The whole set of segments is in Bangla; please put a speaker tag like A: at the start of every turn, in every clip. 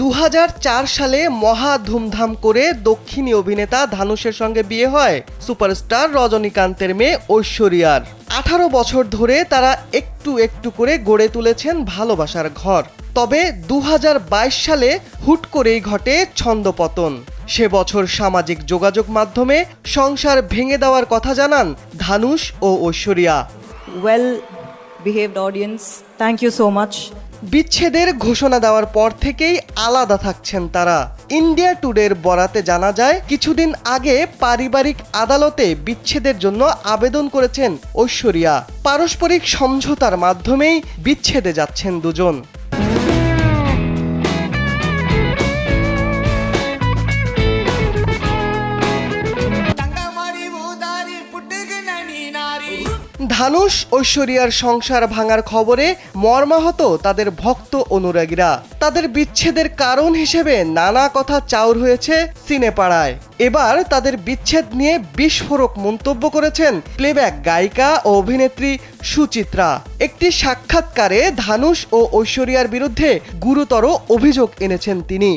A: দু হাজার চার সালে মহা ধুমধাম করে দক্ষিণী অভিনেতা ধানুষের সঙ্গে বিয়ে হয় সুপারস্টার রজনীকান্তের মেয়ে ঐশ্বরিয়ার আঠারো বছর ধরে তারা একটু একটু করে গড়ে তুলেছেন ভালোবাসার ঘর তবে দু হাজার বাইশ সালে হুট করেই ঘটে ছন্দপতন সে বছর সামাজিক যোগাযোগ মাধ্যমে সংসার ভেঙে দেওয়ার কথা জানান ধানুষ ও Aishwarya
B: well behaved audience. Thank you so much.
A: বিচ্ছেদের ঘোষণা দেওয়ার পর থেকেই আলাদা থাকছেন তারা। ইন্ডিয়া টুডের বরাতে জানা যায়, কিছুদিন আগে পারিবারিক আদালতে বিচ্ছেদের জন্য আবেদন করেছেন ঐশ্বরিয়া। পারস্পরিক সমঝোতার মাধ্যমেই বিচ্ছেদে যাচ্ছেন দুজন। ধানুষ ঐশ্বরিয়ার সংসার ভাঙার খবরে মর্মাহত তাদের ভক্ত অনুরাগীরা। তাদের বিচ্ছেদের কারণ হিসেবে নানা কথা চাউর হয়েছে সিনেপাড়ায়। এবার তাদের বিচ্ছেদ নিয়ে বিস্ফোরক মন্তব্য করেছেন প্লেব্যাক গায়িকা ও অভিনেত্রী সুচিত্রা। একটি সাক্ষাৎকারে ধানুষ ও ঐশ্বরিয়ার বিরুদ্ধে গুরুতর অভিযোগ এনেছেন তিনি।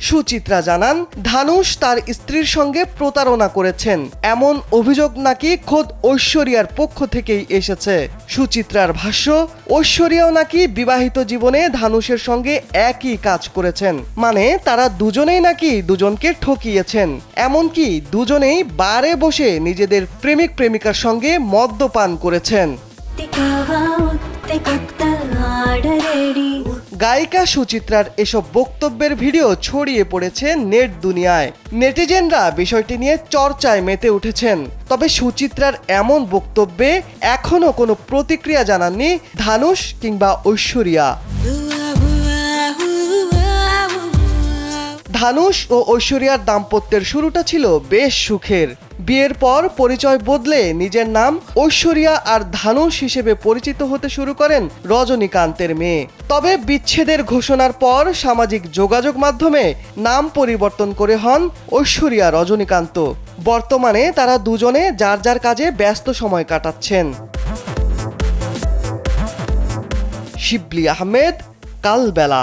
A: সুচিত্রা জানান ধানুষ তার স্ত্রীর সঙ্গে প্রতারণা করেছেন। এমন অভিযোগ নাকি খোদ ঐশ্বরিয়ার পক্ষ থেকেই এসেছে। সুচিত্রার ভাষ্য ঐশ্বরিয়াও নাকি বিবাহিত জীবনে ধানুষের সঙ্গে একই কাজ করেছেন। মানে তারা দুজনেই নাকি দুজনকে ঠকিয়েছেন। এমনকি দুজনেই বারে বসে নিজেদের প্রেমিক প্রেমিকার সঙ্গে মদ্যপান করেছেন। গায়িকা সুচিত্রার এসব বক্তব্যের ভিডিও ছড়িয়ে পড়েছে নেট দুনিয়ায়। নেটিজেনরা বিষয়টি নিয়ে চর্চায় মেতে উঠেছেন। তবে সুচিত্রার এমন বক্তব্যে এখনও কোনো প্রতিক্রিয়া জানাননি ধানুষ কিংবা ঐশ্বরিয়া। ধানুষ ও ঐশ্বরিয়ার দাম্পত্যের শুরুটা ছিল বেশ সুখের। বিয়ের পর পরিচয় বদলে নিজের নাম ঐশ্বরিয়া আর ধানুষ হিসেবে পরিচিত হতে শুরু করেন রজনীকান্তের মেয়ে। তবে বিচ্ছেদের ঘোষণার পর সামাজিক যোগাযোগ মাধ্যমে নাম পরিবর্তন করে হন ঐশ্বরিয়া রজনীকান্ত। বর্তমানে তারা দুজনে যার যার কাজে ব্যস্ত সময় কাটাচ্ছেন। শিবলি আহমেদ, কালবেলা।